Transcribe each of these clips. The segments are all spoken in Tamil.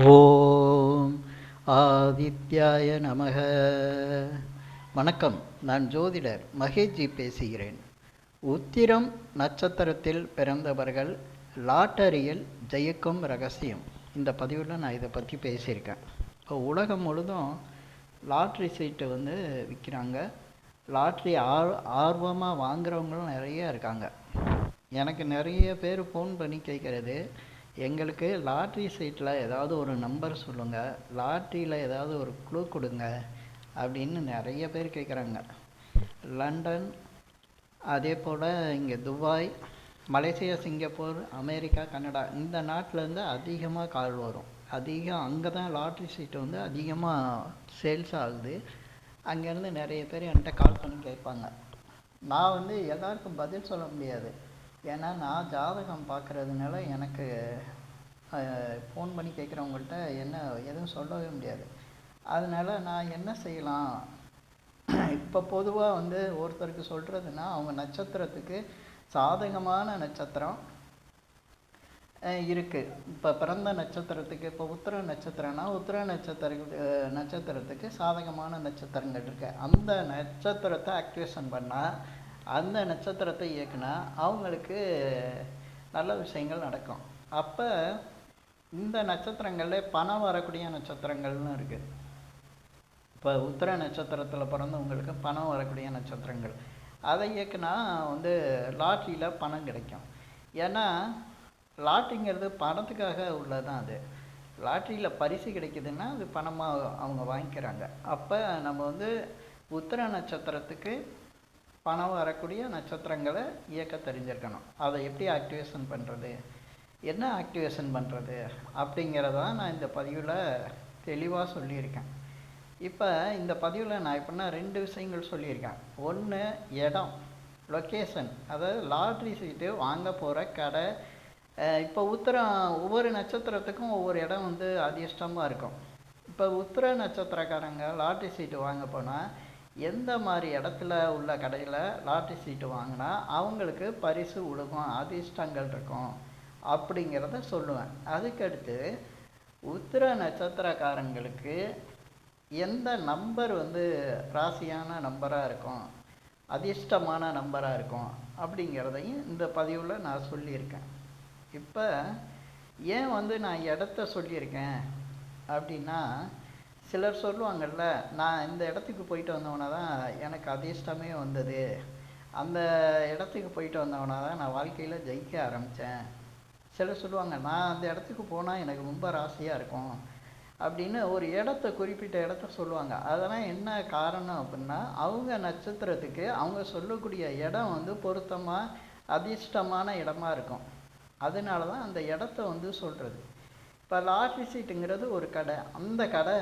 ஓம் ஆதித்யாய நமக. வணக்கம். நான் ஜோதிடர் மகேஷ்ஜி பேசுகிறேன். உத்திரம் நட்சத்திரத்தில் பிறந்தவர்கள் லாட்டரியில் ஜெயிக்கும் ரகசியம். இந்த பதிவில் நான் இதை பற்றி பேசியிருக்கேன். இப்போ உலகம் முழுதும் லாட்ரி சீட்டு வந்து விற்கிறாங்க லாட்ரி ஆர் ஆர்வமாக வாங்குறவங்களும் நிறைய இருக்காங்க. எனக்கு நிறைய பேர் ஃபோன் பண்ணி கேட்குறது எங்களுக்கு லாட்ரி சீட்டில் ஏதாவது ஒரு நம்பர் சொல்லுங்கள் லாட்ரியில் ஏதாவது ஒரு க்ளூ கொடுங்க அப்படின்னு நிறைய பேர் கேட்குறாங்க. லண்டன் அதே போல் இங்கே Dubai Malaysia Singapore America Canada இந்த நாட்டிலேருந்து அதிகமாக கால் வரும். அதிகம் அங்கே தான் லாட்ரி சீட்டு வந்து அதிகமாக சேல்ஸ் ஆகுது. அங்கேருந்து நிறைய பேர் என்கிட்ட கால் பண்ணி கேட்பாங்க. நான் வந்து எல்லாருக்கும் பதில் சொல்ல முடியாது. ஏன்னா நான் ஜாதகம் பார்க்குறதுனால எனக்கு ஃபோன் பண்ணி கேட்குறவங்கள்ட்ட என்ன எதுவும் சொல்லவே முடியாது. அதனால் நான் என்ன செய்யலாம்? இப்போ பொதுவாக வந்து ஒருத்தருக்கு சொல்கிறதுனா அவங்க நட்சத்திரத்துக்கு சாதகமான நட்சத்திரம் இருக்குது இப்போ பிறந்த நட்சத்திரத்துக்கு இப்போ உத்திர நட்சத்திரம்னா உத்திர நட்சத்திர நட்சத்திரத்துக்கு சாதகமான நட்சத்திரங்கள் இருக்குது அந்த நட்சத்திரத்தை ஆக்டிவேஷன் பண்ணால் அந்த நட்சத்திரத்தை இயக்குனா அவங்களுக்கு நல்ல விஷயங்கள் நடக்கும். அப்போ இந்த நட்சத்திரங்களில் பணம் வரக்கூடிய நட்சத்திரங்கள்னு இருக்குது இப்போ உத்திர நட்சத்திரத்தில் பிறந்தவங்களுக்கு பணம் வரக்கூடிய நட்சத்திரங்கள். அதை இயக்குனா வந்து லாட்ரியில் பணம் கிடைக்கும். ஏன்னா லாட்ரிங்கிறது பணத்துக்காக உள்ளதான் அது. லாட்ரியில் பரிசு கிடைக்குதுன்னா அது பணமாக அவங்க வாங்கிக்கிறாங்க. அப்போ நம்ம வந்து உத்திர நட்சத்திரத்துக்கு பணம் வரக்கூடிய நட்சத்திரங்களை இயக்க தெரிஞ்சிருக்கணும். அதை எப்படி ஆக்டிவேஷன் பண்ணுறது என்ன ஆக்டிவேஷன் பண்ணுறது அப்படிங்கிறதான் நான் இந்த பதிவில் தெளிவாக சொல்லியிருக்கேன். இப்போ இந்த பதிவில் நான் எப்படின்னா ரெண்டு விஷயங்கள் சொல்லியிருக்கேன். ஒன்று இடம் லொக்கேஷன் அதாவது லாட்ரி சீட்டு வாங்க போகிற கடை. இப்போ உத்திரம் ஒவ்வொரு நட்சத்திரத்துக்கும் ஒவ்வொரு இடம் வந்து அதிர்ஷ்டமாக இருக்கும். இப்போ உத்திர நட்சத்திரக்காரங்க லாட்ரி சீட்டு வாங்க போனால் எந்த மாதிரி இடத்துல உள்ள கடையில் லாட்ரி சீட்டு வாங்கினா அவங்களுக்கு பரிசு உழுகும் அதிர்ஷ்டங்கள் இருக்கும் அப்படிங்கிறத சொல்லுவேன். அதுக்கடுத்து உத்திர நட்சத்திரக்காரங்களுக்கு எந்த நம்பர் வந்து ராசியான நம்பராக இருக்கும் அதிர்ஷ்டமான நம்பராக இருக்கும் அப்படிங்கிறதையும் இந்த பதிவில் நான் சொல்லியிருக்கேன். இப்போ ஏன் வந்து நான் இடத்த சொல்லியிருக்கேன் அப்படின்னா சிலர் சொல்லுவாங்கள்ல நான் இந்த இடத்துக்கு போயிட்டு வந்தவனா தான் எனக்கு அதிர்ஷ்டமே வந்தது. அந்த இடத்துக்கு போயிட்டு வந்தவனா தான் நான் வாழ்க்கையில் ஜெயிக்க ஆரம்பித்தேன் சிலர் சொல்லுவாங்க நான் அந்த இடத்துக்கு போனால் எனக்கு ரொம்ப ராசியாக இருக்கும். அப்படின்னு ஒரு இடத்த குறிப்பிட்ட இடத்த சொல்லுவாங்க. அதெல்லாம் என்ன காரணம் அப்படின்னா அவங்க நட்சத்திரத்துக்கு அவங்க சொல்லக்கூடிய இடம் வந்து பொருத்தமாக அதிர்ஷ்டமான இடமா இருக்கும். அதனால தான் அந்த இடத்த வந்து சொல்கிறது இப்போ லாட்ரி சீட்டுங்கிறது ஒரு கடை. அந்த கடை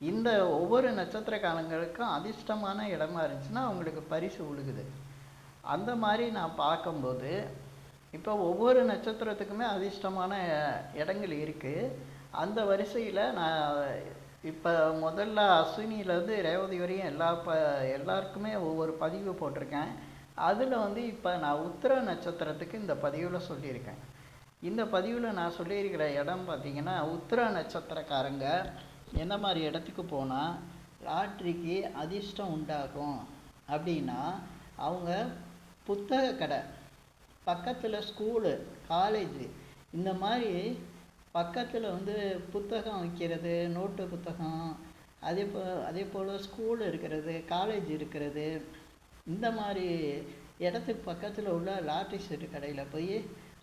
இந்த ஒவ்வொரு நட்சத்திரக்காரங்களுக்கும் அதிர்ஷ்டமான இடமா இருந்துச்சுன்னா அவங்களுக்கு பரிசு உழுகுது. அந்த மாதிரி நான் பார்க்கும்போது இப்போ ஒவ்வொரு நட்சத்திரத்துக்குமே அதிர்ஷ்டமான இடங்கள் இருக்குது அந்த வரிசையில் நான் இப்போ முதல்ல அஸ்வினியிலேருந்து ரேவதி வரையும் எல்லா ப எல்லாருக்குமே ஒவ்வொரு பதிவு போட்டிருக்கேன். அதில் வந்து இப்போ நான் உத்திர நட்சத்திரத்துக்கு இந்த பதிவில் சொல்லியிருக்கேன். இந்த பதிவில் நான் சொல்லியிருக்கிற இடம் பார்த்திங்கன்னா உத்திர நட்சத்திரக்காரங்க எந்த மாதிரி இடத்துக்கு போனால் லாட்ரிக்கு அதிர்ஷ்டம் உண்டாகும் அப்படின்னா அவங்க புத்தக கடை பக்கத்தில் ஸ்கூலு காலேஜு இந்த மாதிரி பக்கத்தில் வந்து புத்தகம் வைக்கிறது நோட்டு புத்தகம் அதே போ அதே போல் ஸ்கூல் இருக்கிறது காலேஜ் இருக்கிறது இந்த மாதிரி இடத்துக்கு பக்கத்தில் உள்ள லாட்ரி சீட்டு கடையில் போய்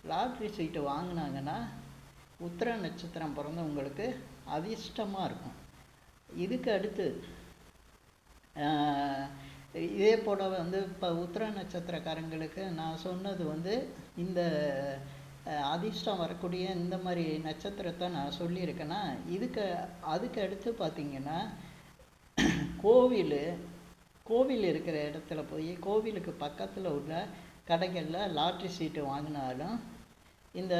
லாட்ரி சீட்டு வாங்கினாங்கன்னா உத்திர நட்சத்திரம் பிறந்தவங்களுக்கு அதிர்ஷ்டமாக இருக்கும். இதுக்கு அடுத்து இதே போல் வந்து இப்போ உத்திர நட்சத்திரக்காரங்களுக்கு நான் சொன்னது வந்து இந்த அதிர்ஷ்டம் வரக்கூடிய இந்த மாதிரி நட்சத்திரத்தை நான் சொல்லியிருக்கேன்னா இதுக்கு அதுக்கு அடுத்து பார்த்திங்கன்னா கோவில் கோவில் இருக்கிற இடத்துல போய் கோவிலுக்கு பக்கத்தில் உள்ள கடைகளில் லாட்ரி சீட்டு வாங்கினாலும் இந்த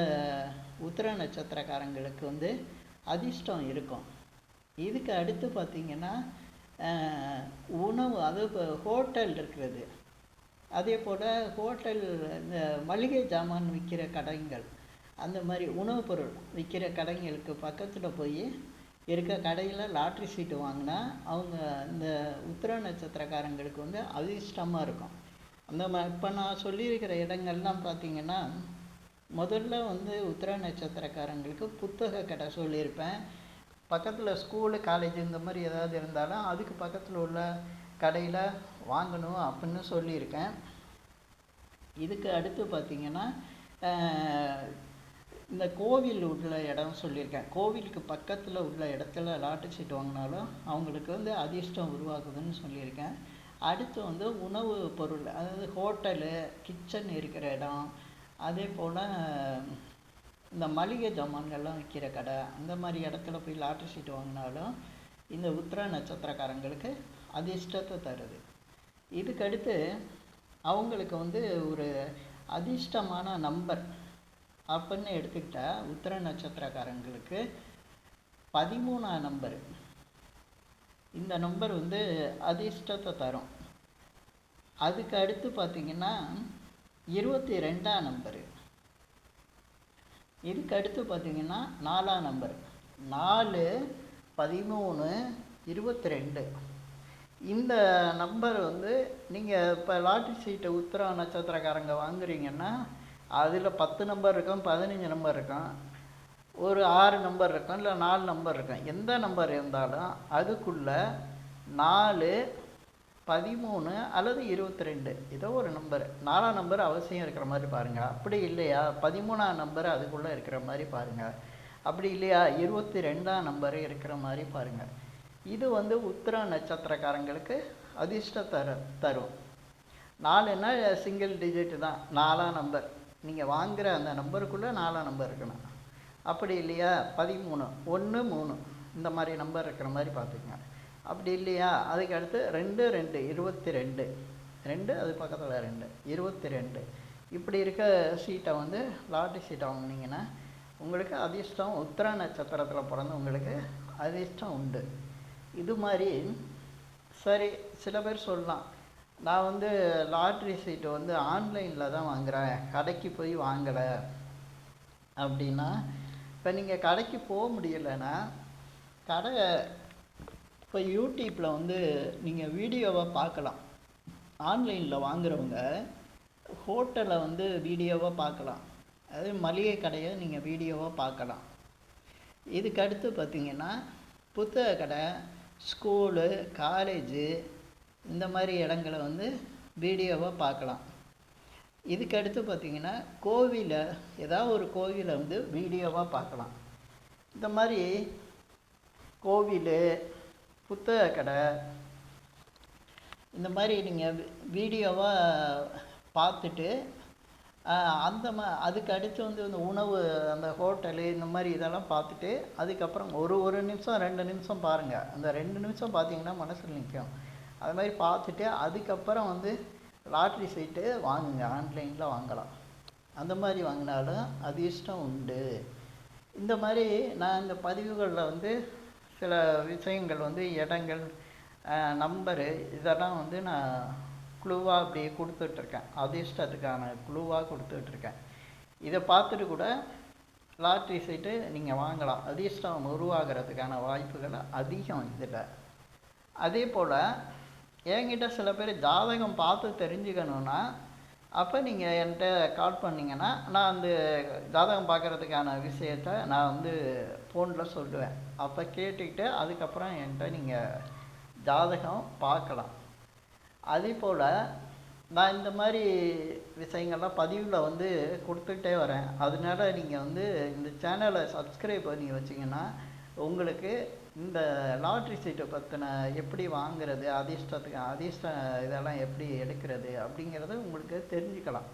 உத்திர நட்சத்திரக்காரங்களுக்கு வந்து அதிர்ஷ்டம் இருக்கும். இதுக்கு அடுத்து பார்த்திங்கன்னா உணவு அது இப்போ ஹோட்டல் இருக்கிறது. அதே போல் ஹோட்டல் இந்த மளிகை ஜாமான் விற்கிற கடைகள் அந்த மாதிரி உணவுப் பொருள் விற்கிற கடைங்களுக்கு பக்கத்தில் போய் இருக்க கடையில் லாட்ரி சீட்டு வாங்கினா அவங்க இந்த உத்திர நட்சத்திரக்காரங்களுக்கு வந்து அதிர்ஷ்டமாக இருக்கும். அந்த ம இப்போ நான் சொல்லியிருக்கிற இடங்கள்லாம் பார்த்திங்கன்னா முதல்ல வந்து உத்திர நட்சத்திரக்காரங்களுக்கு புத்தக கடை சொல்லியிருப்பேன். பக்கத்தில் ஸ்கூலு காலேஜ் இந்த மாதிரி ஏதாவது இருந்தாலும் அதுக்கு பக்கத்தில் உள்ள கடையில் வாங்கணும் அப்படின்னு சொல்லியிருக்கேன். இதுக்கு அடுத்து பார்த்திங்கன்னா இந்த கோவில் உள்ள இடம் சொல்லியிருக்கேன். கோவிலுக்கு பக்கத்தில் உள்ள இடத்துல லாட்டு சீட்டு வாங்கினாலும் அவங்களுக்கு வந்து அதிர்ஷ்டம் உருவாகுதுன்னு சொல்லியிருக்கேன். அடுத்து வந்து உணவு பொருள் அதாவது ஹோட்டலு கிச்சன் இருக்கிற இடம் அதே போல் இந்த மளிகை ஜாமான்கள்லாம் விற்கிற கடை அந்த மாதிரி இடத்துல போய் லாட்டரி சீட்டு வாங்கினாலும் இந்த உத்திர நட்சத்திரக்காரங்களுக்கு அதிர்ஷ்டத்தை தருது. இதுக்கடுத்து அவங்களுக்கு வந்து ஒரு அதிர்ஷ்டமான நம்பர் அப்படின்னு எடுத்துக்கிட்டால் உத்திர நட்சத்திரக்காரங்களுக்கு பதிமூணாம் நம்பர் இந்த நம்பர் வந்து அதிர்ஷ்டத்தை தரும். அதுக்கு அடுத்து பார்த்திங்கன்னா இருபத்தி ரெண்டாம் நம்பரு. இதுக்கு அடுத்து பார்த்தீங்கன்னா நாலாம் நம்பர். நாலு பதிமூணு இருபத்தி ரெண்டு. இந்த நம்பர் வந்து நீங்கள் இப்போ லாட்ரி சீட்டை உத்திரா நட்சத்திரக்காரங்க வாங்குறீங்கன்னா அதில் பத்து நம்பர் இருக்கும் பதினஞ்சு நம்பர் இருக்கும். ஒரு ஆறு நம்பர் இருக்கும் இல்லை நாலு நம்பர் இருக்கும். எந்த நம்பர் இருந்தாலும் அதுக்குள்ளே நாலு பதிமூணு அல்லது இருபத்தி ரெண்டு ஏதோ ஒரு நம்பர் நாலாம் நம்பர் அவசியம் இருக்கிற மாதிரி பாருங்கள் அப்படி இல்லையா? பதிமூணாம் நம்பர் அதுக்குள்ளே இருக்கிற மாதிரி பாருங்கள் அப்படி இல்லையா? இருபத்தி ரெண்டாம் நம்பர் இருக்கிற மாதிரி பாருங்கள் இது வந்து உத்திர நட்சத்திரக்காரங்களுக்கு அதிர்ஷ்ட தர தரும். நாலுன்னா சிங்கிள் டிஜிட் தான். நாலாம் நம்பர் நீங்கள் வாங்குகிற அந்த நம்பருக்குள்ளே நாலாம் நம்பர் இருக்கணும். அப்படி இல்லையா? பதிமூணு. ஒன்று மூணு. இந்த மாதிரி நம்பர் இருக்கிற மாதிரி பார்த்துக்கங்க. அப்படி இல்லையா? அதுக்கு அடுத்து ரெண்டு ரெண்டு இருபத்தி ரெண்டு ரெண்டு அது பக்கத்தில் ரெண்டு. இருபத்தி ரெண்டு இப்படி இருக்க சீட்டை வந்து லாட்டரி சீட்டை வாங்கினீங்கன்னா உங்களுக்கு அதிர்ஷ்டம் உத்திர நட்சத்திரத்தில் பிறந்து உங்களுக்கு அதிர்ஷ்டம் உண்டு. இது மாதிரி சரி சில பேர் சொல்லலாம். நான் வந்து லாட்ரி சீட்டு வந்து ஆன்லைனில் தான் வாங்குறேன். கடைக்கு போய் வாங்கலை. அப்படின்னா இப்போ நீங்கள் கடைக்கு போக முடியலைன்னா கடை இப்போ யூடியூப்பில் வந்து நீங்கள் வீடியோவை பார்க்கலாம் ஆன்லைனில் வாங்குறவங்க ஹோட்டலில் வந்து வீடியோவாக பார்க்கலாம் அது மளிகை கடையை நீங்கள் வீடியோவாக பார்க்கலாம் இதுக்கு அடுத்து பார்த்தீங்கன்னா புத்தக கடை ஸ்கூலு காலேஜு இந்த மாதிரி இடங்களை வந்து வீடியோவாக பார்க்கலாம் இதுக்கு அடுத்து பார்த்தீங்கன்னா கோவிலை ஏதாவது ஒரு கோவிலை வந்து வீடியோவாக பார்க்கலாம் இந்த மாதிரி கோவில் புத்தக கடை. இந்த மாதிரி நீங்கள் வீடியோவாக பார்த்துட்டு அந்த மா அதுக்கு அடுத்து வந்து இந்த உணவு அந்த ஹோட்டலு இந்த மாதிரி இதெல்லாம் பார்த்துட்டு அதுக்கப்புறம் ஒரு ஒரு நிமிஷம் ரெண்டு நிமிஷம் பாருங்கள் அந்த ரெண்டு நிமிஷம் பார்த்தீங்கன்னா மனசில் நிற்கும் அது மாதிரி பார்த்துட்டு அதுக்கப்புறம் வந்து லாட்ரி சீட்டு வாங்குங்க. ஆன்லைனில் வாங்கலாம். அந்த மாதிரி வாங்கினாலும் அது இஷ்டம் உண்டு. இந்த மாதிரி நான் இந்த பதிவுகளில் வந்து சில விஷயங்கள் வந்து இடங்கள் நம்பரு இதெல்லாம் வந்து நான் குழுவாக அப்படியே கொடுத்துட்ருக்கேன் அதிர்ஷ்டத்துக்கான குழுவாக கொடுத்துட்ருக்கேன் இதை பார்த்துட்டு கூட லாட்ரி சீட்டு நீங்கள் வாங்கலாம். அதிர்ஷ்டம் உருவாகிறதுக்கான வாய்ப்புகள் அதிகம் இதில். அதே போல் என்கிட்ட சில பேர் ஜாதகம் பார்த்து தெரிஞ்சுக்கணுன்னா அப்போ நீங்கள் என்கிட்ட கால் பண்ணிங்கன்னா நான் அந்த ஜாதகம் பார்க்குறதுக்கான விஷயத்த நான் வந்து ஃபோனில் சொல்லுவேன். அப்போ கேட்டுக்கிட்டு அதுக்கப்புறம் என்கிட்ட நீங்கள் ஜாதகம் பார்க்கலாம். அதே போல் நான் இந்த மாதிரி விஷயங்கள்லாம் பதிவில் வந்து கொடுத்துக்கிட்டே வரேன். அதனால நீங்கள் வந்து இந்த சேனலை சப்ஸ்கிரைப் பண்ணி வச்சிங்கன்னா உங்களுக்கு இந்த லாட்ரி சீட்டை பற்றின எப்படி வாங்குறது அதிர்ஷ்டத்துக்கு அதிர்ஷ்ட இதெல்லாம் எப்படி எடுக்கிறது அப்படிங்கிறத உங்களுக்கு தெரிஞ்சுக்கலாம்.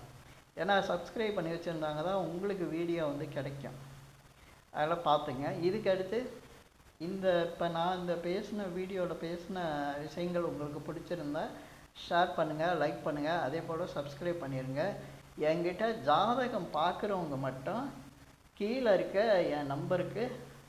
ஏன்னா சப்ஸ்கிரைப் பண்ணி வச்சுருந்தாங்க தான் உங்களுக்கு வீடியோ வந்து கிடைக்கும். அதெல்லாம் பார்த்துங்க. இதுக்கு அடுத்து இந்த இப்போ நான் இந்த பேசின வீடியோவில் பேசின விஷயங்கள் உங்களுக்கு பிடிச்சிருந்தா ஷேர் பண்ணுங்கள் லைக் பண்ணுங்கள் அதே போல் சப்ஸ்கிரைப் பண்ணிடுங்க என்கிட்ட ஜாதகம் பார்க்குறவங்க மட்டும் கீழே இருக்க என் நம்பருக்கு